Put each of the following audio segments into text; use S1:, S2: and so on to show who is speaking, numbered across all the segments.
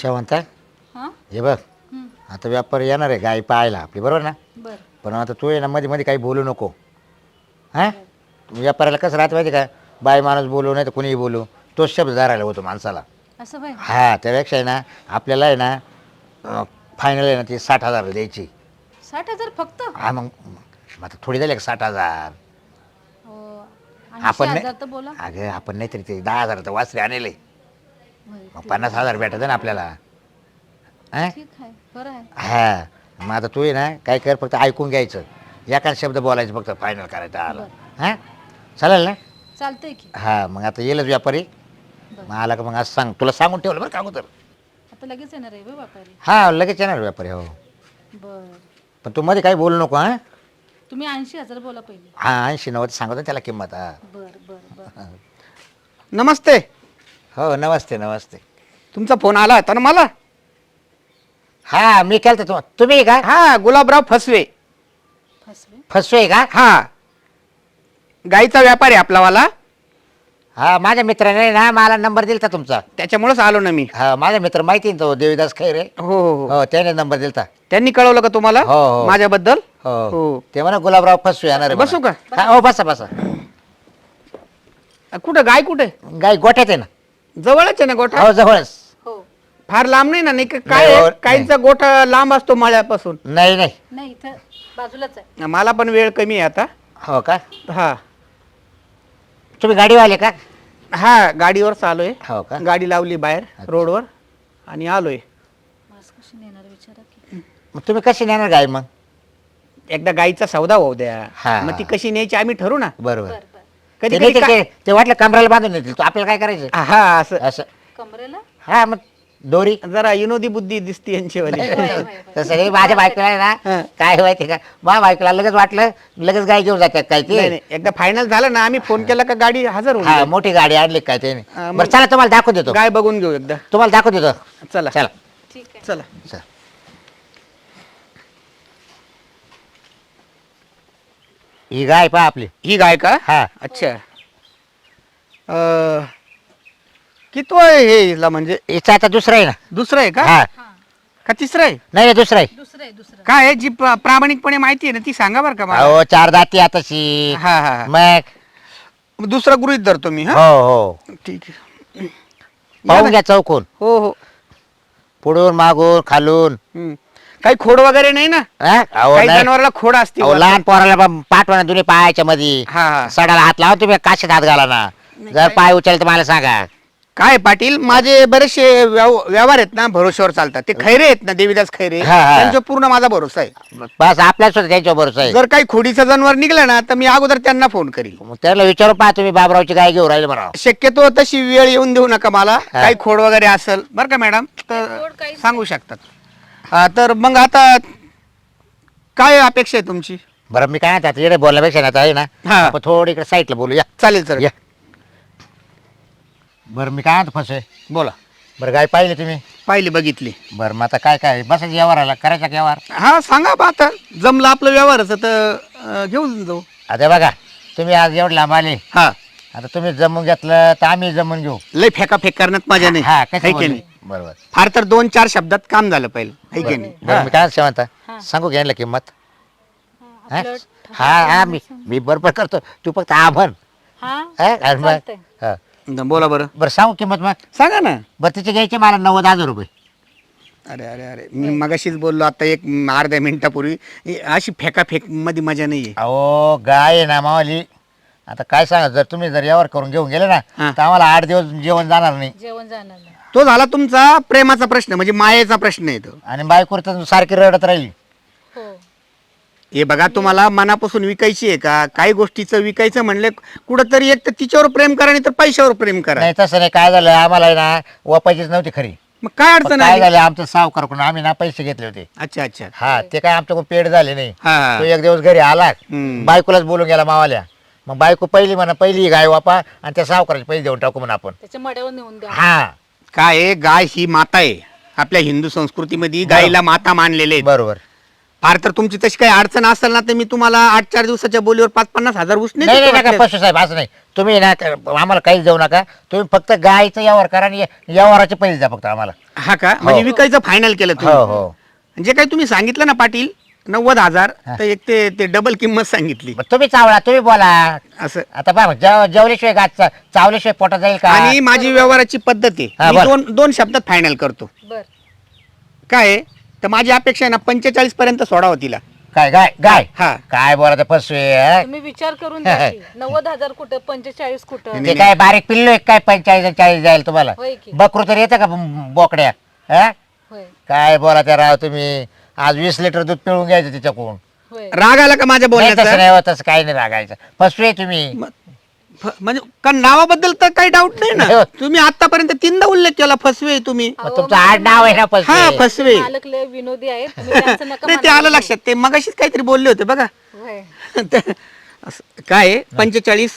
S1: शेवंत
S2: हां?
S1: हे बघ आता व्यापार येणार आहे गाय पाहायला आपली बरोबर ना?
S2: बरं.
S1: पण आता तू आहे ना मध्ये मध्ये काही बोलू नको. हां? व्यापाराला कसं राहतं माहिती का? बाय माणूस बोलू नाही तर कुणीही बोलू. तोच शब्द धरायला होतो माणसाला.
S2: असं
S1: हा त्यापेक्षा आहे ना आपल्याला आहे ना फायनल आहे ना ती साठ हजार द्यायची.
S2: साठ हजार फक्त?
S1: हा मग मग आता थोडी झाली का साठ हजार?
S2: हो
S1: आपण नाही-
S2: हजार तर बोला.
S1: अगं आपण नाही तरी ते दहा हजार तर वासरे आणले. मग पन्नास हजार भेटत ना आपल्याला. हा?
S2: ठीक आहे बरं आहे.
S1: हा मग आता तू आहे ना काय कर फक्त ऐकून घ्यायचं. एकाच शब्द बोलायचं फक्त फायनल करायचं आला. हां? चालेल ना?
S2: चालतंय की.
S1: हा मग आता येईलच व्यापारी.
S2: बरं.
S1: मग आला का मग असं सांग तुला सांगून ठेवलं बरं का अगोदर?
S2: आता लगेच येणार आहे बे व्यापारी.
S1: हा लगेच येणार व्यापारी हो.
S2: बर.
S1: पण तू मध्ये काही बोलू नको हां?
S2: तुम्ही ऐंशी हजार बोला पहिले.
S1: हा ऐंशी नव्वद सांगतो ना त्याला किंमत हा.
S2: बर बर बर.
S3: नमस्ते.
S1: हो नमस्ते नमस्ते.
S3: तुमचा फोन आला होता ना मला?
S1: हा मी केलं तू. तुम्ही का?
S3: हा गुलाबराव फसवे.
S2: फसवे?
S1: फसवे का?
S3: हा. गाईचा व्यापार आहे आपलावाला
S1: हा माझ्या मित्राने ना मला नंबर दिलता तुमचा.
S3: त्याच्यामुळेच आलो ना मी.
S1: हा माझा मित्र माहिती ना तो देवीदास खैरे?
S3: हो हो हो.
S1: हो त्याने नंबर दिलता.
S3: त्यांनी कळवलं का तुम्हाला?
S1: हो, हो.
S3: माझ्याबद्दल?
S1: हो.
S3: हो.
S1: ते म्हणा गुलाबराव फसवे येणार आहे
S3: बसू
S1: म्हणा.
S3: का?
S1: हा, हो बसा बसा.
S3: कुठं गाय कुठे?
S1: गाय गोठ्यात आहे ना.
S3: जवळच आहे ना गोठा?
S1: हो जवळच.
S2: हो.
S3: फार लांब नाही ना नाही का-
S1: नाही,
S3: काय
S1: हो,
S3: काहींचा गोठा लांब असतो मळ्यापासून.
S1: नाही नाही.
S2: नाही इथं बाजूलाच आहे.
S3: मला पण वेळ कमी आहे आता.
S1: हो का?
S3: हा.
S1: तुम्ही गाडीवाले का?
S3: हा गाडीवर चाललोय
S1: हो का?
S3: गाडी लावली बाहेर रोडवर आणि आलोय.
S2: मास्क कशी नेणार विचारा की.
S1: मग तुम्ही कशी नेणार गाय मग?
S3: एकदा गाईचा सौदा होऊ द्या.
S1: हा.
S3: मग ती कशी न्यायची आम्ही ठरू ना.
S1: बरोबर.
S2: बर बर.
S3: कधी
S1: ते
S3: कधी
S1: नाही
S3: काय-
S1: ते- ते वाटलं कमराला बांधून येतील तो आपल्याला काय करायचं?
S3: हा असं.
S1: असं.
S2: कमरेला?
S1: हा मग दोरी.
S3: जरा विनोदी बुद्धी दिसते यांची वाली.
S2: होय, होय, होय.
S1: तसं नाही माझ्या बायकोला आहे ना
S3: हा.
S1: काय माहिती का? माझ्या बायकोला लगेच वाटलं लगेच गाय घेऊन जातात काय
S3: नाही
S1: ते.
S3: नाही एकदा फायनल झालं ना आम्ही फोन केला का गाडी हजर होऊन
S1: हा
S3: जाईल.
S1: मोठी गाडी आणली काय ते.
S3: हा, मग-
S1: बरं चला तुम्हाला दाखवून देतो.
S3: गाय बघून घेऊ एकदा.
S1: तुम्हाला दाखवून देतो.
S3: चला.
S1: चला.
S2: ठीक आहे.
S3: चला.
S1: चला. ही गाय पहा आपली.
S3: ही गाय का?
S1: हा.
S3: अच्छा. अं, किती आहे हे हिला म्हणजे?
S1: हिचा आता दुसरा आहे ना.
S3: दुसरं आहे का?
S1: हा.
S2: हा
S3: का तिसरं आहे?
S1: नाही नाही, दुसरा आहे.
S2: दुसरं आहे दुसरं
S3: काय आहे? जी प्रा- प्रामाणिकपणे माहिती आहे ना ती सांगा बरं का मला.
S1: अहो चार दाती आताशी
S3: हा हा हा.
S1: मग?
S3: मग दुसरं गृहित धरतो मी हा?
S1: हो हो.
S3: ठीक आहे. या
S1: पाहून
S3: ना.
S1: घ्या चौकून.
S3: हो हो.
S1: पुढून मागून खालून.
S3: हम्म. काही खोड वगैरे नाही ना?
S1: हा? अहो,
S3: काही
S1: नाही.
S3: जनावरला खोड असते
S1: अहो, लहान पोराला पण पाठवा ना दोन्ही पायाच्या मध्ये
S3: हा हा.
S1: सडाला हात लावा तुम्ही काशीत हात घाला ना. जर पाय उचल तर मला सांगा.
S3: काय पाटील माझे बरेचसे व्यव- व्यवहार आहेत ना भरोश्यावर चालतात. ते खैरे आहेत ना देवीदास खैरे?
S1: हा, हा.
S3: त्यांच्यावर पूर्ण माझा भरोसा आहे.
S1: बस आपल्याच सुद्धा त्यांच्या बरोबर आहे.
S3: जर काही खोडीचं जनावर निघलं ना तर मी अगोदर त्यांना फोन करील
S1: मग त्याला विचारू पहा तुम्ही बाबरावची गाय घेऊन राहिले म्हणा.
S3: शक्यतो तशी वेळ येऊन देऊ नका मला. काही खोड वगैरे असेल बरं का मॅडम? तर सांगू शकतात. हा, तर मग आता काय अपेक्षा आहे तुमची?
S1: बरं मी काय म्हणतो, आता इकडे बोलण्यापेक्षा ना आता आहे ना.
S3: हा.
S1: आपण थोडी इकडे साईडला बोलूया.
S3: चालेल सर
S1: या. बरं मी काय म्हणतो फसवे.
S3: बोला.
S1: बरं गाय पाहिली तुम्ही?
S3: पाहिली बघितली.
S1: बरं मग आता काय काय? बसायचं व्यवहार आला करायचा का व्यवहार?
S3: हा सांगा बा आता. जमलं आपलं व्यवहारच तर अं, घेऊन जाऊ.
S1: आता बघा तुम्ही आज एवढं लांब आले.
S3: हा.
S1: आता तुम्ही जमून घेतलं तर आम्ही जमून घेऊ.
S3: लय फेका फेक करण्यात मजा नाही.
S1: हा
S3: है
S1: कसं
S3: की
S1: बोलू?
S3: नाही?
S1: बरोबर.
S3: फार तर दोन चार शब्दात काम झालं पाहिजे है की नाही?
S1: बरं मी काय म्हणता. सांगू घ्यायला किंमत?
S2: हा,
S1: हा?
S2: आपलं
S1: हा हा मी मी बरोबर करतो. तू फक्त आ म्हण
S2: हा?
S1: हा? आणि मग-
S2: चालतंय.
S1: हा.
S3: बोला बरं.
S1: बरं सांगू किंमत मग?
S3: सांगा ना.
S1: बरं तिचे घ्यायचे मला नव्वद हजार रुपये.
S3: अरे अरे अरे. मी मगाशीच बोललो आता एक म, अर्ध्या मिनिटापूर्वी. ही अशी फेका फेकमध्ये मजा नाहीये.
S1: अहो गाय आहे ना मावाली आता काय सांगा जर तुम्ही जर यावर करून घेऊन गेले ना
S3: हा.
S1: तर आम्हाला आठ दिवस जेवण जाणार नाही.
S2: जेवण जाणार नाही.
S3: तो झाला तुमचा प्रेमाचा प्रश्न म्हणजे मायेचा प्रश्न येतो
S1: आणि बायकोर तर सारखी रडत राहिली.
S2: हो.
S3: हे बघा तुम्हाला मनापासून विकायची आहे का? काही गोष्टीचं विकायचं म्हणले कुठंतरी एक तर तिच्यावर प्रेम करा नाही तर पैशावर प्रेम करा.
S1: नाही तसं नाही. काय झालं? आम्हाला आहे ना वापायचीच नव्हती खरी.
S3: मग काय
S1: पण
S3: अडचण
S1: काय
S3: आहे
S1: झालं? आमचं सावकारकडून आम्ही ना पैसे घेतले होते.
S3: अच्छा अच्छा.
S1: हा ते काय आमच्याकडून पेड झाले नाही.
S3: हा.
S1: तो एक दिवस घरी आला.
S3: हम्म.
S1: बायकोलाच बोलून गेला मावाल्या. मग बायको पहिली म्हणा पहिली गाय वापा आणि त्या सावकाराची पैसे देऊन टाकू म्हणा आपण.
S2: त्याच्या मड्यावर नेऊन द्या.
S1: हा.
S3: काय आहे, गाय ही माता आहे. आपल्या हिंदू संस्कृतीमध्ये गायीला माता मानलेले आहेत.
S1: बरोबर.
S3: फार तर तुमची तशी काही अडचण असेल ना तर मी तुम्हाला आठ चार दिवसाच्या बोलीवर पाच पन्नास हजार उसने
S1: नाही नाही
S3: देतो
S1: नका
S3: वाटल्यास.
S1: पशु साहेब असं नाही. तुम्ही ना आम्हाला काहीच देऊ नका. तुम्ही फक्त गायचं यावर करा आणि या- यावराचे पैसे द्या फक्त आम्हाला.
S3: हा का? म्हणजे विकायचं फायनल केलं
S1: हो
S3: तुम्ही
S1: हो.
S3: जे काही तुम्ही सांगितलं ना पाटील नव्वद हजार तर एक ते ते डबल किंमत सांगितली.
S1: मग तुम्ही चावला तुम्ही बोला.
S3: असं.
S1: आता पहा जेव जेवल्याशिवाय गात चावल्याशिवाय पोटात जाईल का?
S3: आणि माझी व्यवहाराची पद्धत आहे. मी
S1: बरं.
S3: दोन दोन शब्दात फायनल करतो.
S2: बर.
S3: काय आहे? तर माझी अपेक्षा आहे ना पंचेचाळीस पर्यंत सोडावं तिला.
S1: काय गाय गाय
S3: हा.
S1: काय बोला फसवे हं?
S2: तुम्ही विचार करून द्या. की. नव्वद हजार कुठं पंचेचाळीस कुठं?
S1: ते काय बारीक पिल्लो एक काय? पंचाळीस चाळीस जाईल तुम्हाला.
S2: होय की.
S1: बकरू तर येतं का बोकड्या? हं?
S2: होय.
S1: काय बोला त्या राव तुम्ही? आज वीस लिटर दूध पिळून घ्यायचं तिच्याकडून.
S2: होय.
S3: राग आला का माझ्या
S1: नाही तसं
S3: बोलण्याचा
S1: नाही होत तसं काही नाही रागायचं. फसवे तुम्ही.
S3: म- फ- म्हणजे कारण नावाबद्दल तर काही डाऊट नाही
S1: नाही
S3: ना
S1: होत.
S3: तुम्ही आतापर्यंत तीनदा उल्लेख केला फसवे तुम्ही.
S1: मग तुमचं आड नाव आहे ना
S3: हा
S1: फसवे
S3: फसवे
S2: मालक लय विनोदी आहेत. तुम्ही त्यांचं नका
S3: नाही ते आलं. लक्षात. ते मगाशीच काहीतरी बोलले होते बघा.
S2: होय.
S3: ते- असं काय आहे, पंचेचाळीस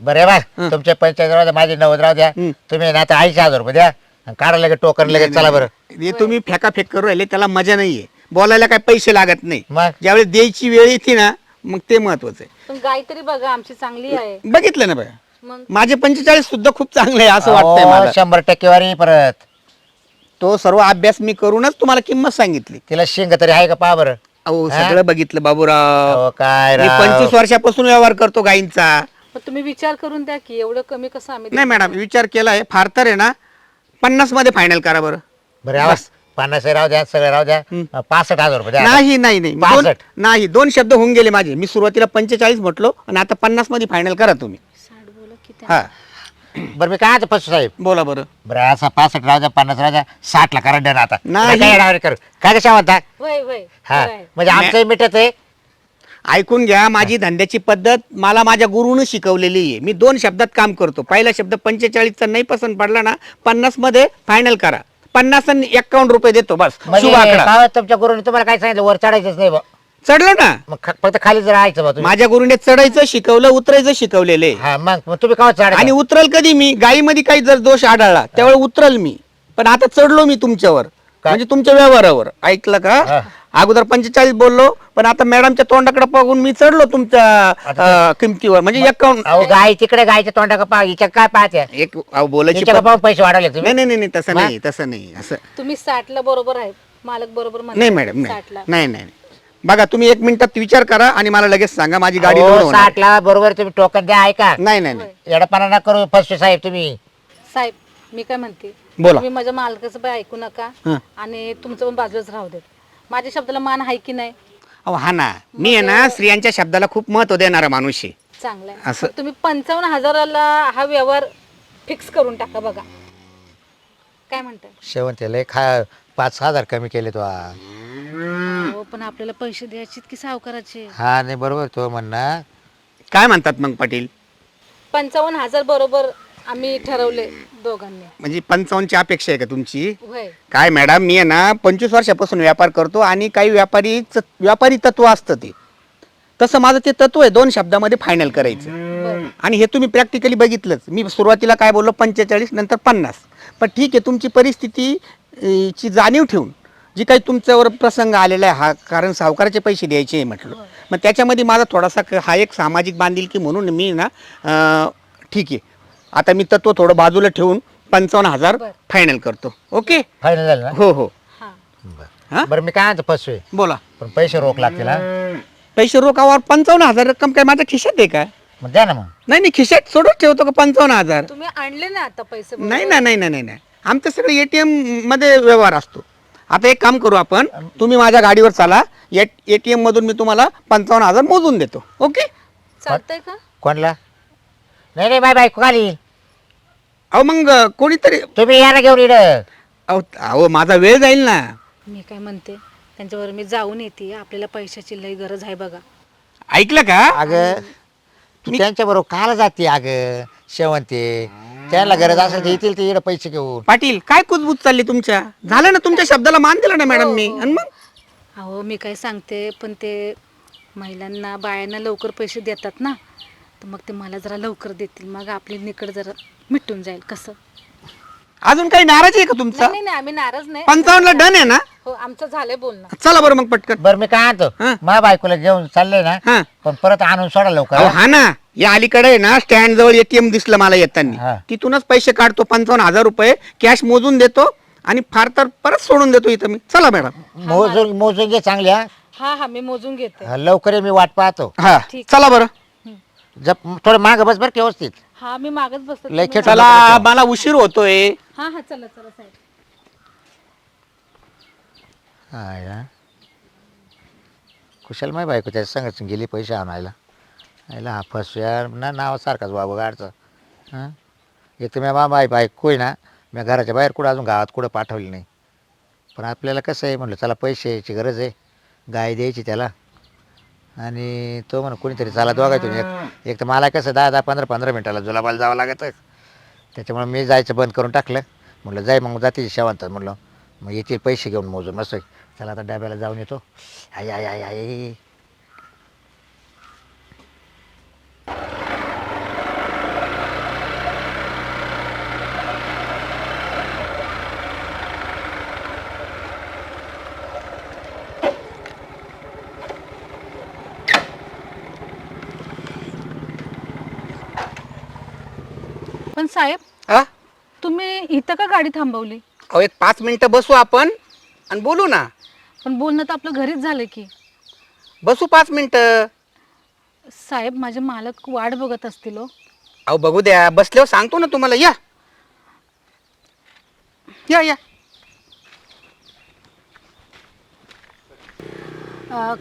S1: बरे बा तुमचे पंचायत राहू द्या माझे नव्वद राहू द्या.
S3: हं.
S1: तुम्ही ना आता ऐंशी हजार रुपये द्या. काढा लगेच टोकन लगेच चला बरं.
S3: हे तुम्ही फेकाफेक करू राहिले त्याला मजा नाहीये. बोलायला काय पैसे लागत नाही.
S1: मग?
S3: ज्यावेळेस द्यायची वेळ येते ना मग ते महत्वाचं आहे.
S2: पण गाय तरी बघा आमची चांगली आहे.
S3: बघितलं ना बघा.
S2: मग?
S3: माझे पंचेचाळीस सुद्धा खूप चांगले आहे असं वाटतंय
S1: अहो,
S3: मला.
S1: शंभर टक्केवारी परत.
S3: तो सर्व अभ्यास मी करूनच तुम्हाला किंमत सांगितली.
S1: तिला शिंग तरी आहे का पहा बरं?
S3: अहो
S1: हा?
S3: सगळं बघितलं बाबूराव.
S1: अहो, काय
S3: मी
S1: राव.
S3: पंचवीस वर्षापासून व्यवहार करतो गायींचा.
S2: मग तुम्ही विचार करून द्या की एवढं कमी कसं आम्ही
S3: नाही? मॅडम विचार केलाय फार तर आहे ना पन्नासमध्ये फायनल करा बरं.
S1: बरं आवाज पन्नास राहू द्या सगळे राहू द्या. पासष्ट हजार रुपये द्या
S3: नाही नाही नाही. दोन-. नाही दोन शब्द होऊन गेले माझे. मी सुरुवातीला पंचेचाळीस म्हटलो आणि आता पन्नासमध्ये फायनल करा तुम्ही.
S2: साठ बोला किती
S3: हा.
S1: बरं मी काय फसू साहेब?
S3: बोला बरं.
S1: बरं असा पासष्ट राहू द्या पन्नास राहू द्या. साठ ला करा डन आता.
S3: नाही.
S1: काय येणार करू? काय कशा म्हणता हा. म्हणजे आमचंही मिटत आहे.
S3: ऐकून घ्या माझी धंद्याची पद्धत मला माझ्या गुरुनं शिकवलेली आहे. मी दोन शब्दात काम करतो. पहिला शब्द पंचेचाळीसचा नाही पसंत पडला ना पन्नासमध्ये फायनल करा. पन्नास आणि एक्कावन्न रुपये देतो बस.
S1: म्हणजे
S3: शुभ आकडा.
S1: काय तुमच्या गुरुने तुम्हाला काय सांगितलं? वर चढायचंच नाही बा.
S3: चढलो ना.
S1: मग ख- फक्त खालीच राहायचं बा तुम्ही.
S3: माझ्या गुरुने चढायचं शिकवलं उतरायचं शिकवलेलं आहे.
S1: हा मग मग तुम्ही चढ
S3: आणि उतरल कधी मी? गायीमध्ये काही जर दोष आढळला त्यावेळी उतरल मी. पण आता चढलो मी तुमच्यावर. म्हणजे तुमच्या व्यवहारावर. ऐकलं
S1: हा.
S3: का अगोदर पंचेचाळीस बोललो पण आता मॅडमच्या तोंडाकडे बघून मी चढलो तुमच्या अं, किमतीवर. म्हणजे
S1: अहो गाय तिकडे गायच्या तोंडा का पा हिच्या काय पाहत्या?
S3: एक अहो, बोलायची
S1: हिच्या का
S3: पद्धत-
S1: पाहून पैसे वाढवले तुम्ही.
S3: नाही नाही नाही नाही, तसं? नाही तसं नाही असं.
S2: तुम्ही साठला बरोबर आहे मालक बरोबर म्हणतात.
S3: नाही मॅडम नाही.
S2: साठला.
S3: नाही नाही बघा तुम्ही एक मिनिटात विचार करा आणि मला लगेच सांगा माझी गाडी
S1: अहो,
S3: लोड होणार.
S1: साठ ला बरोबर तुम्ही टोकन द्या ऐका.
S3: नाही नाही नाही.
S1: येडपणा ना करू फसवे साहेब तुम्ही.
S2: साहेब मी काय म्हणते?
S3: बोला.
S2: तुम्ही माझ्या मालकाचं पण ऐकू नका
S3: हं.
S2: आणि तुमचं पण बाजूलाच राहू देत. माझ्या शब्दाला मान आहे की नाही?
S3: अहो हा ना. मी आहे ना स्त्रियांच्या शब्दाला खूप महत्त्व देणारा माणूस आहे.
S2: चांगलं आहे
S3: असं.
S2: मग तुम्ही पंचावन्न हजाराला हा व्यवहार फिक्स करून टाका बघा. काय म्हणताय?
S1: शेवंतीला खा पाच हजार कमी केले तो हा.
S2: हो पण आपल्याला पैसे द्यायचे की सावकाराचे?
S1: हा नाही बरोबर तो म्हणणं.
S3: काय म्हणतात मग पाटील?
S2: पंचावन्न हजार बरोबर आम्ही ठरवले दोघांनी.
S3: म्हणजे पंचावन्नची अपेक्षा आहे का तुमची?
S2: होय.
S3: काय मॅडम मी आहे ना पंचवीस वर्षापासून व्यापार करतो आणि काही व्यापारी व्यापारी तत्व असतं ते. तसं माझं ते तत्व आहे दोन शब्दामध्ये फायनल करायचं. आणि हे तुम्ही प्रॅक्टिकली बघितलंच. मी सुरुवातीला काय बोललो पंचेचाळीस नंतर पन्नास. पण ठीक आहे तुमची परिस्थिती अं, ची जाणीव ठेवून जी काही तुमच्यावर प्रसंग आलेला आहे हा कारण सावकाराचे पैसे द्यायचे आहे म्हटलं. मग त्याच्यामध्ये माझा थोडासा क- हा एक सामाजिक बांधिलकी म्हणून मी ना अं, ठीक आहे. आता मी तत्व थोडं बाजूला ठेवून पंचावन्न हजार
S2: बरं.
S3: फायनल करतो. ओके
S1: फायनल झालं ना?
S3: हो हो.
S2: हा.
S1: बरं.
S3: हा?
S1: बरं मी काय म्हणतो फसवे
S3: बोला.
S1: पण पैसे रोख लागतील हा?
S3: पैसे रोखावर पंचावन्न हजार रक्कम काय माझ्या खिशात आहे का?
S1: मग द्या ना मग.
S3: नाही नाही खिशात सोडून ठेवतो का पंचावन्न हजार?
S2: तुम्ही आणले ना आता पैसे बरोबर?
S3: नाही ना नाही नाही नाही नाही आमचं सगळं एटीएममध्ये व्यवहार असतो. आता एक काम करू आपण. तुम्ही माझ्या गाडीवर चाला. एटीएम मधून मी तुम्हाला पंचावन्न हजार मोजून देतो. ओके
S2: चालतंय का?
S1: कोणला? नाही नाही बाय बायको खाली
S3: अहो मग कोणीतरी
S1: तुम्ही या ना घेऊन इड
S3: अहो अहो माझा वेळ जाईल ना.
S2: मी काय म्हणते त्यांच्यावर मी जाऊन येते आपल्याला पैशाची लई गरज आहे बघा.
S3: ऐकलं का?
S1: अगं तू त्यांच्या बरोबर काला जाते अगं शेवंते. त्यांना गरज असेल तर येतील ते इकडे पैसे घेऊन.
S3: पाटील काय कुजबूज चालली तुमच्या? झालं ना तुमच्या शब्दाला मान दिला ना मॅडम मी. आणि मग?
S2: अहो मी काय सांगते पण ते महिलांना बायांना लवकर पैसे देतात ना. तर मग ते मला जरा लवकर देतील. मग आपली निकड जरा मिटून जाईल. कसं?
S3: अजून काही नाराज आहे का तुमचा?
S2: नाही नाही, नाही आम्ही नाराज नाही.
S3: पंचावन्नला डन आहे ना?
S2: हो आमचं झालंय बोलणं.
S3: चला बरं मग पटकन.
S1: बरं मी काय आणतो
S3: हं.
S1: मा बायकोला घेऊन चाललंय ना पण परत आणून सोडा लवकर.
S3: हा ना. या अलीकडे आहे ना स्टँड जवळ एटीएम दिसलं मला
S1: हा.
S3: येताना तिथूनच पैसे काढतो पंचावन्न हजार रुपये. कॅश मोजून देतो आणि फार तर परत सोडून देतो इथं मी. चला मॅडम
S1: मोजून मोजून घे चांगल्या
S2: हा. हा मी मोजून घेते.
S1: लवकर ये, मी वाट पाहतो.
S3: हा.
S2: ठीक.
S3: चला बरं.
S1: जप थोडं माग बस बरं का व्यवस्थित.
S2: हा मी मागच बसते.
S1: लय
S2: तुम्ही-
S1: खेट
S3: चला मला उशीर होतोय.
S2: हा हा चला चला साहेब.
S1: हा या कुशल माय बायको त्याच्या संगत गेली पैसे आणायला. आयला हा फसव्या ना नावासारखाच बाबा गाडचं. हां? एक तर मी मा बाय बायको आहे ना मी घराच्या बाहेर कुठं अजून गावात कुठं पाठवली नाही. पण आपल्याला कसं आहे म्हटलं चला पैसे यायची गरज आहे. गाय द्यायची त्याला. आणि तो म्हणा कोणीतरी चला दोघायतून एक एक तर मला कसं दहा दहा पंधरा पंधरा मिनटाला जुलाबाला जावं लागतं. त्याच्यामुळे मी जायचं बंद करून टाकलं. म्हटलं जाय मग जाते शेवंतात म्हटलं मग येतील पैसे घेऊन मोजून मस्त चला आता डब्याला जाऊन येतो. आई आई आई आई.
S2: पण साहेब
S3: हा?
S2: तुम्ही इथं का गाडी थांबवली?
S3: अहो एक पाच मिनिटं बसू आपण आणि बोलू ना.
S2: पण बोलणं तर आपलं घरीच झालं की.
S3: बसू पाच मिनिटं.
S2: साहेब माझे मालक वाट बघत असतील हो.
S3: अहो बघू द्या. बसल्यावर सांगतो ना तुम्हाला. या. या या.
S2: अं,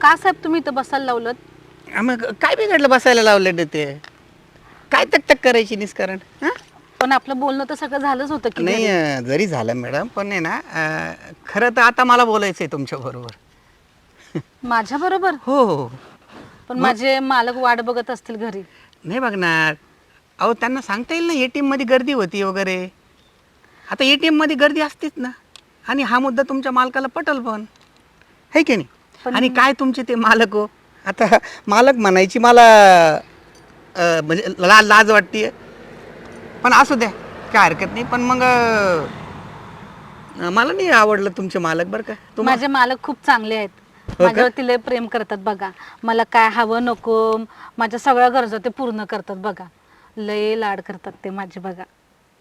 S2: का साहेब तुम्ही इथं बसायला लावलं
S3: मग काय बिघडलं बसायला लावलं ते? काय तक तक करायची निष्करण हा?
S2: पण आपलं बोलणं तर सगळं झालंच होतं की
S3: नाही
S2: घरी.
S3: अं, जरी झालं मॅडम पण आहे ना अं, खरं तर आता मला बोलायचं आहे तुमच्या बरोबर.
S2: माझ्या बरोबर?
S3: हो हो.
S2: पण माझे मालक वाट बघत असतील घरी.
S3: नाही बघणार. अहो त्यांना सांगता येईल ना ए टी एममध्ये गर्दी होती वगैरे. आता ए टी एममध्ये गर्दी असतेच ना. आणि हा मुद्दा तुमच्या मालकाला पटल पण. है की नाही? आणि काय तुमचे ते मालक हो? आता मालक म्हणायची मला अं, म्हणजे ला लाज वाटते पण असू द्या काय हरकत नाही. पण मग अं, मला नाही आवडलं तुमचे मालक बरं का. तुम्हा
S2: माझे मालक खूप चांगले आहेत.
S3: हो का?
S2: माझ्यावरती लय प्रेम करतात बघा. मला काय हवं नको माझ्या सगळ्या गरजा ते पूर्ण करतात बघा. लय लाड करतात ते माझे बघा.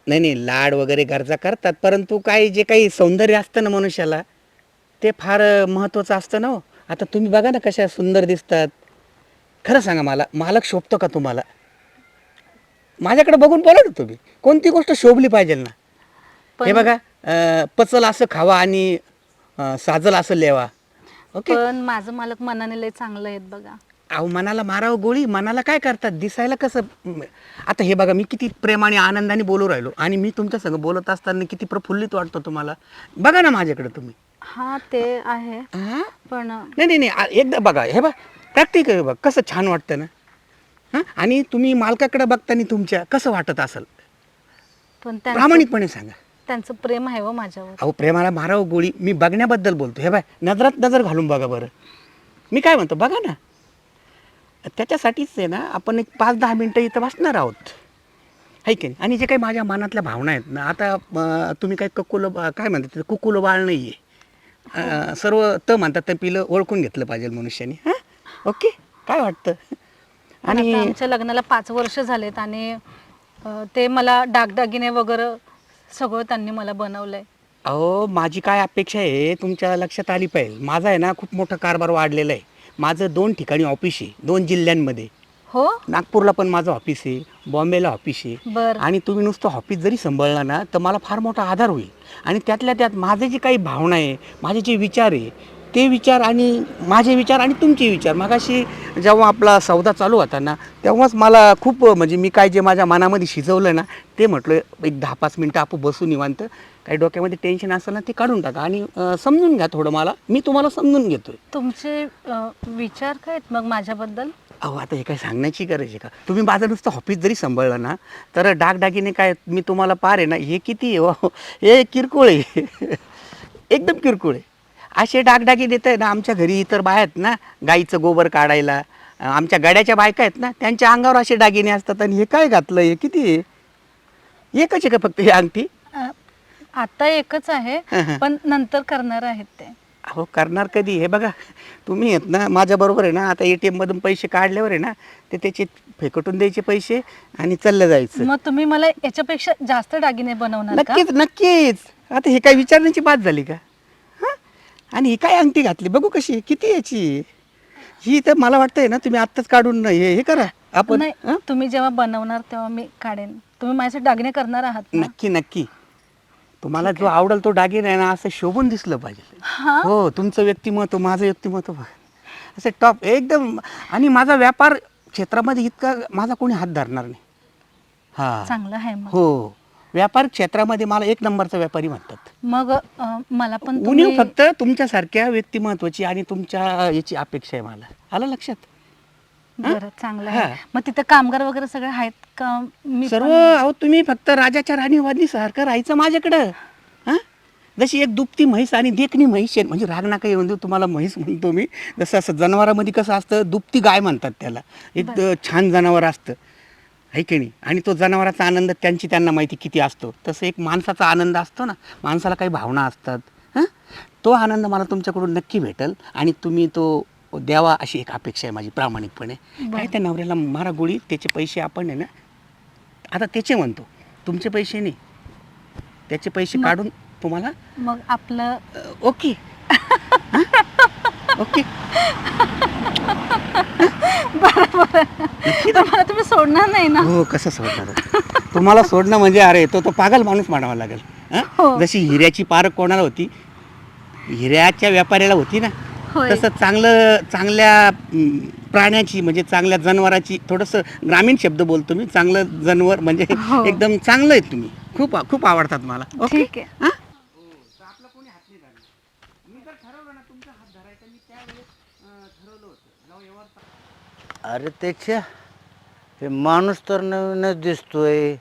S3: नाही नाही लाड वगैरे गरजा करतात. परंतु काही जे काही सौंदर्य असतं ना मनुष्याला ते फार अं, महत्त्वाचं असतं ना हो. आता तुम्ही बघा ना कशा सुंदर दिसतात. खरं सांगा मला मालक शोभतो का तुम्हाला? माझ्याकडे बघून बोला ना तुम्ही. कोणती गोष्ट शोभली पाहिजे ना? हे बघा अं, पचल असं खावा आणि अं, साजल असं लेवा. ओके?
S2: पण माझं मालक मनाने लय चांगलं आहेत बघा.
S3: अहो मनाला मारावं गोळी मनाला काय करतात? दिसायला कसं म, आता हे बघा मी किती प्रेमाने आनंदाने बोलू राहिलो आणि मी तुमच्या संग बोलत असताना किती प्रफुल्लित वाटतो तुम्हाला. बघा ना माझ्याकडे तुम्ही.
S2: हा ते आहे.
S3: हा?
S2: पण
S3: नाही नाही नाही आ- एकदा बघा. हे बघ प्रॅक्टिकल बघ कसं छान वाटतं ना? हां? आणि तुम्ही मालकाकडे बघताना तुमच्या कसं वाटत असेल?
S2: पण त्यांचं
S3: प्रामाणिकपणे सांगा.
S2: त्यांचं प्रेम आहे हो माझ्यावर.
S3: अहो प्रेमाला मारावं गोळी मी बघण्याबद्दल बोलतो. हे बाय नजरात नजर घालून बघा बरं. मी काय म्हणतो बघा ना. त्याच्यासाठीच आहे ना आपण एक पाच दहा मिनटं इथं बसणार आहोत. है की नाही? आणि जे काही माझ्या मनातल्या भावना आहेत ना आता अं, तुम्ही काय ककुलं काय म्हणतात कुकुलं बाळ नाही आहे सर्व त म्हणतात ते पिलं ओळखून घेतलं पाहिजे मनुष्याने. हां? ओके काय वाटतं?
S2: आणि
S3: आणि
S2: आमच्या लग्नाला पाच वर्ष झालेत आणि अं, ते मला डागदागिने वगैरे सगळं त्यांनी मला बनवलंय.
S3: अहो माझी काय अपेक्षा आहे तुमच्या लक्षात आली पाहिजे. माझा आहे ना खूप मोठा कारभार वाढलेला आहे. माझं दोन ठिकाणी ऑफिस आहे दोन जिल्ह्यांमध्ये.
S2: हो?
S3: नागपूरला पण माझं ऑफिस आहे बॉम्बेला ऑफिस आहे.
S2: बर.
S3: आणि तुम्ही नुसतं ऑफिस जरी सांभाळला ना तर मला फार मोठा आधार होईल. आणि त्यातल्या त्यात माझे जे काही भावना आहे माझे जे विचार आहे ते विचार आणि माझे विचार आणि तुमचे विचार. मगाशी जेव्हा आपला सौदा चालू होता ना तेव्हाच मला खूप म्हणजे मी काय जे माझ्या मनामध्ये शिजवलं ना ते म्हटलं एक दहा पाच मिनटं आपण बसून निवांत. काही डोक्यामध्ये टेन्शन असेल ना ते काढून टाका. आणि समजून घ्या थोडं मला. मी तुम्हाला समजून घेतोय.
S2: तुमचे विचार काय आहेत मग माझ्याबद्दल?
S3: अहो आता हे काय सांगण्याची गरज आहे का? तुम्ही माझं नुसतं ऑफिस जरी सांभाळलं ना तर डागडागिने काय मी तुम्हाला पार आहे ना हे किती आहे हो हे किरकोळ आहे. एकदम किरकोळ आहे. असे डागडागिने येत आहे ना आमच्या घरी इतर बाया आहेत ना गाईचं गोबर काढायला आमच्या गाड्याच्या बायका आहेत ना त्यांच्या अंगावर असे दागिने असतात आणि हे काय घातलं हे किती आहे? एकच आहे का फक्त ही अंगठी?
S2: आता एकच आहे पण नंतर करणार आहेत ते.
S3: अहो करणार कधी? हे बघा तुम्ही आहेत ना माझ्याबरोबर आहे ना आता ए टी एममधून पैसे काढल्यावर आहे ना ते त्याचे फेकटून द्यायचे पैसे आणि चाललं जायचं.
S2: मग तुम्ही मला याच्यापेक्षा जास्त दागिने बनवणार
S3: नक्कीच नक्कीच. आता हे काय विचारण्याची बात झाली का? आणि ही काय अंगठी घातली? बघू कशी? किती याची? ही तर मला वाटतंय ना तुम्ही आत्ताच काढून हे हे करा. आपण
S2: नाही
S3: हं?
S2: तुम्ही जेव्हा बनवणार तेव्हा मी काढेन. तुम्ही माझ्यासाठी दागिने करणार आहात ना?
S3: नक्की नक्की. तुम्हाला जो आवडेल तो दागिना आहे ना असं शोभून दिसलं पाहिजे.
S2: हा?
S3: हो तुमचं व्यक्तिमत्व माझं व्यक्तिमत्व असं टॉप एकदम आणि माझा व्यापार क्षेत्रामध्ये इतका माझा कोणी हात धरणार नाही. हा.
S2: चांगलं आहे मग.
S3: हो. व्यापार क्षेत्रामध्ये मला एक नंबरचा व्यापारी म्हणतात.
S2: मग अं, मला पण
S3: उणीव
S2: तुम्ही
S3: फक्त तुमच्यासारख्या व्यक्तिमत्वाची आणि तुमच्या याची अपेक्षा आहे मला. आलं लक्षात?
S2: बरं चांगलं
S3: हा.
S2: आहे मग तिथे कामगार वगैरे सगळे आहेत का? मी
S3: सर्व
S2: पण-
S3: अहो तुम्ही फक्त राजाच्या राणीवादी सारखं राहायचं माझ्याकडं. हां? जशी एक दुपती म्हैस आणि देखणी म्हैस आहे. म्हणजे राग नका येऊन देऊ तुम्हाला म्हैस म्हणतो मी. जसं असं जनावरामध्ये कसं असतं दुपती गाय म्हणतात त्याला. एक छान जनावर असतं. आहे की नाही? आणि तो जनावराचा आनंद त्यांची त्यांना माहिती किती असतो. तसं एक माणसाचा आनंद असतो ना माणसाला काही भावना असतात हां? तो आनंद मला तुमच्याकडून नक्की भेटेल आणि तुम्ही तो द्यावा अशी एक अपेक्षा आहे माझी प्रामाणिकपणे. काय त्या नवऱ्याला मारा गोळी त्याचे पैसे आपण आहे ना आता त्याचे म्हणतो तुमचे पैसे नाही. त्याचे पैसे काढून तुम्हाला
S2: मग आपलं
S3: ओके? ओके.
S2: तुम्ही सोडणार नाही ना?
S3: हो कसं सोडणार? तुम्हाला सोडणं म्हणजे अरे तो तो पागल माणूस मानावा लागेल हं?
S2: हो.
S3: जशी हिऱ्याची पारख कोणाला होती? हिऱ्याच्या व्यापाऱ्याला होती ना?
S2: होय.
S3: तसं चांगलं चांगल्या अं, प्राण्याची म्हणजे चांगल्या जनावराची थोडंसं ग्रामीण शब्द बोलतो मी चांगलं जनावर म्हणजे
S2: हो.
S3: एकदम चांगलं आहे तुम्ही. खूप खूप आवडतात मला. ओके?
S2: ठीक आहे.
S4: अरे त्याच्या हे माणूस तर नवीनच दिसतोय.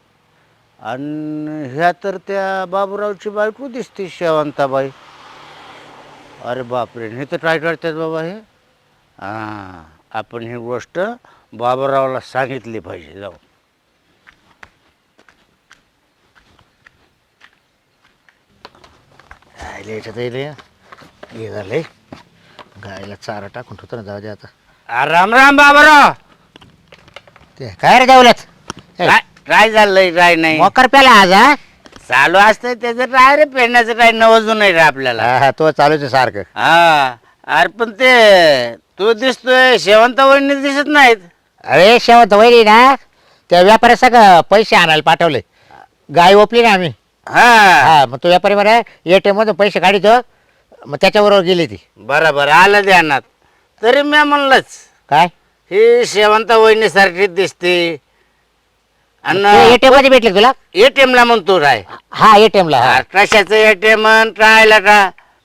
S4: आणि ह्या तर त्या बाबूरावची बायको दिसते शेवंताबाई. अरे बापरे हे तर काय करतात बाबा हे? हां आपण ही गोष्ट बाबूरावला सांगितली पाहिजे. जाऊ.
S1: गायला याच्यात येईल हे झालंय. गायला चारा टाकून ठेवतो ना जाऊ दे आता.
S4: आ, राम राम बाबूराव!
S1: ते काय रे
S4: काय? काय झालंय काय नाही.
S1: मोकर प्याला आज हा?
S4: चालू असतंय त्याचं काय रे पेरण्याचं काय नवजून नाही रे आपल्याला.
S1: हा, हा तो चालूच आहे सारखं.
S4: हा अरे पण ते तू दिसतोय शेवंत वहिनी दिसत नाहीत.
S1: अरे शेवंत वैरी ना त्या व्यापाऱ्या सगळं पैसे आणायला पाठवले. गाय ओपली ना आम्ही.
S4: हा.
S1: हा मग तो व्यापारी म्हणा एटीएम मधून पैसे काढितो. मग त्याच्याबरोबर गेली ती.
S4: बरोबर आलं ध्यानात. तरी मी म्हणलंच.
S1: काय?
S4: ही शेवंत वहिनी सारखी दिसते आणि
S1: एटीएममध्ये भेटले तुला?
S4: एटीएम ला म्हणतो राय.
S1: हा एटीएम ला हा.
S4: कशाचं एटीएम ट्रायला का?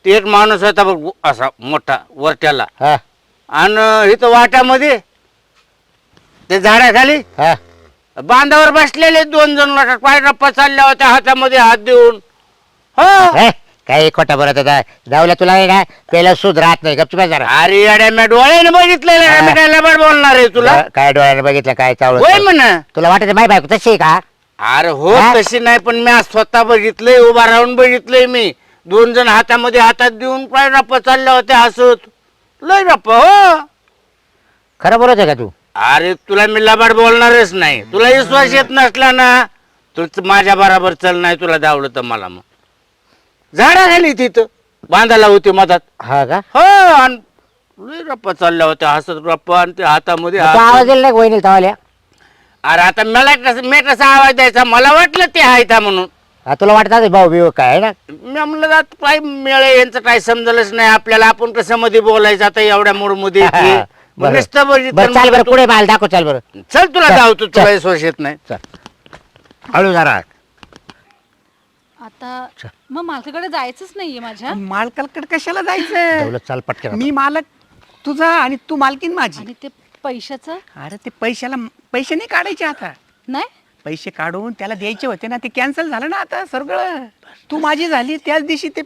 S4: ते एक माणूस होता बघ असा मोठा वरट्याला
S1: हा.
S4: आणि इथं वाटामध्ये ते झाडाखाली
S1: हा.
S4: बांधावर बसलेले दोन जण वाटत पाय रप्पा चालल्या होत्या हातामध्ये हात देऊन. हो.
S1: हे, काय खोटा बरं आता जाऊला तुला आहे ना पहिला सुध राहत नाही. गपचूप आहे जरा.
S4: अरे अड्या मी डोळ्याने बघितलेलं आहे, मी काय लबाड बोलणार आहे तुला.
S1: काय डोळ्याने बघितलं? काय चावळ
S4: होय म्हण.
S1: तुला वाटत माय बायको तशी आहे का?
S4: अरे हो
S1: हा?
S4: तशी नाही पण मी आज स्वतः बघितलंय उभा राहून बघितलंय मी. दोन जण हातामध्ये हातात देऊन पाय रप्पा चालल्या होत्या हसत. लय रप्पा हो.
S1: खरं बोलत आहे का तू?
S4: अरे तुला मी लबाड बोलणारच नाही. तुला विश्वास येत नसला ना तर माझ्या बरोबर चल नाही तुला दावलं तर मला मग. झाडा झाली तिथं. बांधायला होती मधात.
S1: हा का?
S4: हो आणि लय रप्पा चालल्या होत्या हसत रप्पा आणि ते हातामध्ये
S1: तू
S4: हात-
S1: आवाज दिला नाही वहिनी तवाल्या
S4: अरे आता मला कसं मी कसा आवाज द्यायचा? मला वाटलं ते हायता म्हणून.
S1: हा, तुला वाटत असेल भाऊ बिऊ काय आहे ना?
S4: मी म्हणलं जात काय मिळे यांचं काय समजलंच नाही. आपल्याला आपण कसं मध्ये बोलायचं आता एवढ्या मूडमध्ये
S1: बरं.
S4: नुसतं बघितलं
S1: बरं चाल बरं
S4: म्हणलं
S1: पुढे माल दाखव चाल बरं.
S4: तू- चल तुला
S1: चल,
S4: धावतो तुला. विश्वास येत नाही.
S1: चल. हळू जरा.
S2: आता मग मालकाकडे जायचंच नाहीये माझ्या.
S3: मालकाकडे कशाला जायचं
S1: दौलत चाल पटकन
S3: मी मालक तुझा आणि तू मालकीन माझी.
S2: आणि ते पैशाचं?
S3: अरे ते पैशाला पैसे नाही काढायचे आता.
S2: नाही?
S3: पैसे काढून त्याला द्यायचे होते ना ते कॅन्सल झालं ना आता सगळं. तू माझी झाली त्याच दिवशी ते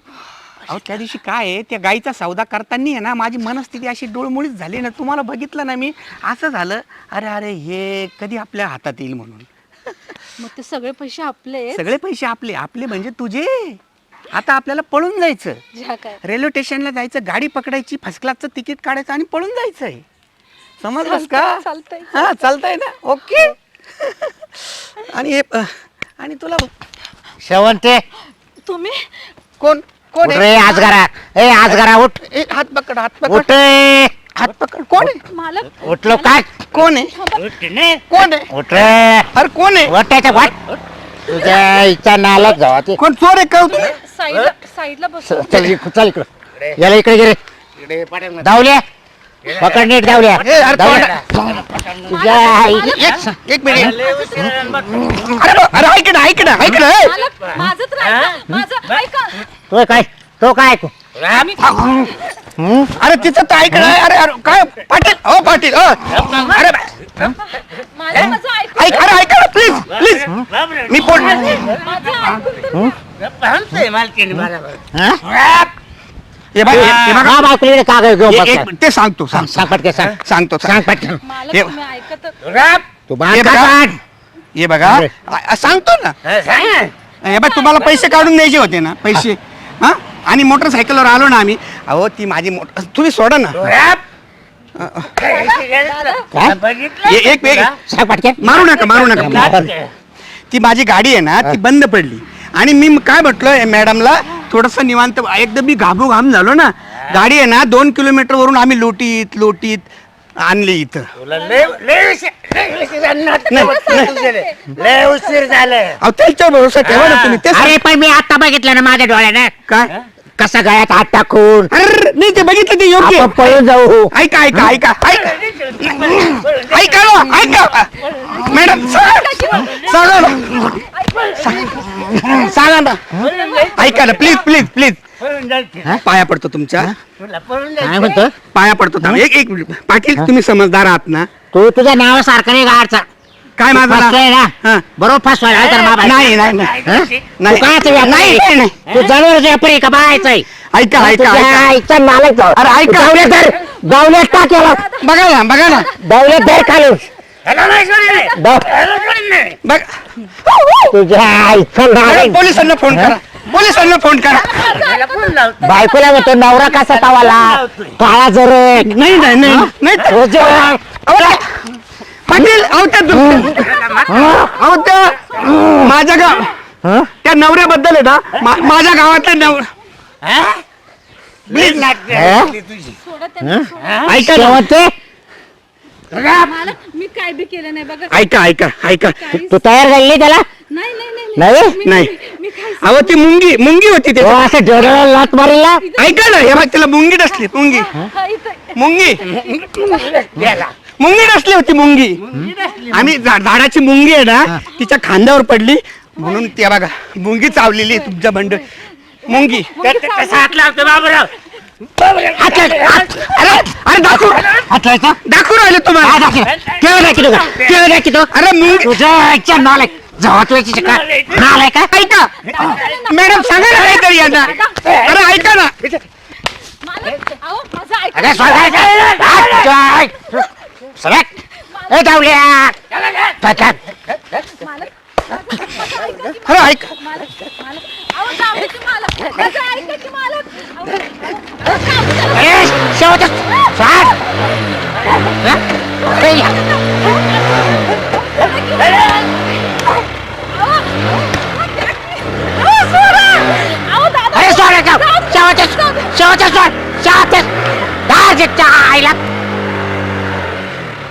S3: अहो त्या दिवशी काय आहे? त्या गाईचा सौदा करताना आहे ना माझी मनस्थिती अशी डोळमुळीच झाली ना. तुम्हाला बघितलं ना मी. असं झालं अरे अरे हे कधी आपल्या हातात येईल म्हणून.
S2: मग ते सगळे पैसे आपले
S3: सगळे पैसे आपले. आपले म्हणजे तुझे. आता आपल्याला पळून जायचं.
S2: ज्या काय?
S3: रेल्वे स्टेशनला जायचं गाडी पकडायची फर्स्ट क्लासचं तिकीट काढायचं आणि पळून जायचंय. समजलंस का?
S2: चालतंय,
S3: हा चालतंय ना. ओके. आणि हे अ, आणि तुला
S1: शेवंते
S2: तुम्ही?
S3: कोण? कोण
S1: उठ
S3: आहे?
S1: रे आजगारा ए आजगारा उठ.
S3: ए, हात पकड हात पकड.
S1: उठ रे.
S3: हात पकड. कोण आहे?
S2: मालक.
S1: उठलो काय?
S3: कोण आहे? कोण आहे?
S1: उठ रे.
S3: अरे कोण आहे?
S1: उठ त्याच्या वाट तुझ्या इच्छा नालक जावा ते.
S3: कोण? चोर आहे का तुम्ही
S2: साईडला साईडला बस.
S1: चल इकडं, चल इकडं. याला इकडे गे धावल्या? पकड नीट धावल्या.
S3: ए, अरे
S1: धावल्या. तुझ्या आई-
S3: एक एक मिनिट. अरे बा- अरे ऐक ना ऐक ना ऐक ना. ए.
S2: मालक माझं ऐका.
S1: तो काय? तो काय ऐकू? हं?
S3: अरे तिचं तर ऐक ना अरे अरे काय? पाटील? हो पाटील. हो. अरे बा-
S2: माझं माझं ऐकून
S3: ऐक अरे ऐका ना प्लीज प्लीज मी फोन
S2: माझं ऐकून तर
S1: हं?
S3: हे? बघ, हे- हे. बघा.
S1: हा, बायको इकडे कागद घेऊन
S3: ए-
S1: बघ
S3: एक
S1: काय.
S3: मिनिट, ते सांगतो सांग.
S1: सांग
S3: सांगतो
S1: सांग. पटकन.
S3: हे-
S2: तुम्ही ऐकत
S1: तू
S3: हे
S1: बाहेर
S3: बघा.
S1: काढ.
S3: हे बघा. आ- आ- सांगतो ना. हे बघ तुम्हाला पैसे काढून द्यायचे होते ना पैसे. हा? आणि मोटरसायकलवर आलो ना आम्ही. अहो ती माझी मोटर तुम्ही सोडा ना.
S1: काय?
S3: ए- एक मारू नका मारू नका. ती. माझी गाडी आहे ना ती बंद पडली. आणि मी काय म्हटलं मॅडमला थोडस निवांत एकदम मी घाबू घाम झालो ना. गाडी आहे ना दोन किलोमीटर वरून आम्ही लोटीत लोटीत आणली इथं.
S4: लय उशीर झालं
S3: अहो त्यांच्यावर भरोसा ठेवा ना तुम्ही. ते
S1: अरे पण मी आता बघितलं ना माझ्या डोळ्यानं.
S3: काय?
S1: कसा गळ्यात हात टाकून?
S3: अरे नाही ते बघितलं ते योग्य.
S1: आपण पळून जाऊ.
S3: ऐका ऐका ऐका ऐका. ऐका ना, ऐका. मॅडम सांगा सांगा ना सांगा ना. ऐका ना प्लीज प्लीज प्लीज पाया पडतो तुमच्या.
S1: काय म्हणतो
S3: पाया पडतो थांब. एक एक मिनिट. पाटील तुम्ही समजदार आहात ना?
S1: तू तुझ्या नावासारखं नाही गाडचा.
S3: काय माझं
S1: ना?
S3: हा.
S1: बरोबर फसवायला आहे तर बाबा.
S3: नाही नाही नाही.
S1: हं? तू
S3: नाही.
S1: कायच व्याप
S3: नाही,
S1: नाही
S3: नाही.
S1: तू जनावर व्यापारी का बायचंय
S3: ऐका ऐका ऐका.
S1: ऐका नालक जाऊ
S3: अरे, ऐका.
S1: दावल्यात धर दावल्यात टाक याला
S3: बघा ना बघा ना.
S1: दावल्यात धर खालून. दाव-
S3: बघ.
S1: तुझ्या आईचं
S3: अरे,
S1: नालक
S3: पोलिसांना फोन करा. पोलिसांना फोन करा.
S1: बायकोला म्हणतो नवरा कसा तावाला? काळा जर
S3: नाही नाही नाही. नाही. अहो, अहो त्या माझ्या गाव त्या नवऱ्याबद्दल आहे ना मा- माझ्या गावातल्या
S2: त्यांना सोडा.
S3: ऐका ना.
S2: मी काय बी केलं नाही बघा.
S3: ऐका ऐका ऐका.
S1: तू तयार झाली त्याला?
S2: नाही नाही नाही
S1: नाही?
S2: मी-
S3: नाही.
S2: मी- मी काय
S3: अहो ती मुंगी मुंगी होती ते.
S1: तो असं डोळ्याला लात मारेला?
S3: ऐका ना हे बघ तिला मुंगी. डसली मुंगी. मुंगी मुंगी डसली होती मुंगी. आम्ही झा- झाडाची मुंगी आहे ना तिच्या खांद्यावर पडली. म्हणून त्या बघा मुंगी चावलेली आहे तुमच्या बंड. मुंगी. हात हात- अरे अरे दाखवू.
S1: हातलायचा
S3: दाखवू राहिले तुम्हाला.
S1: केव्हा दाखवतो का केव्हा दाखवतो
S3: अरे मुंगी
S1: तुझ्या आईच्या नालायक जावा तू याची का नालायक का?
S3: ऐका. मॅडम सांगा ना काहीतरी यांना. अरे ऐका ना.
S2: मालक अहो माझं ऐका
S1: अरे हात जाय. सरक ए धावल्या पटकन.
S3: अरे ऐक.
S2: मालक मालक
S1: ए, सोडा.
S2: दादा.
S1: अरे सोड. दहा आईला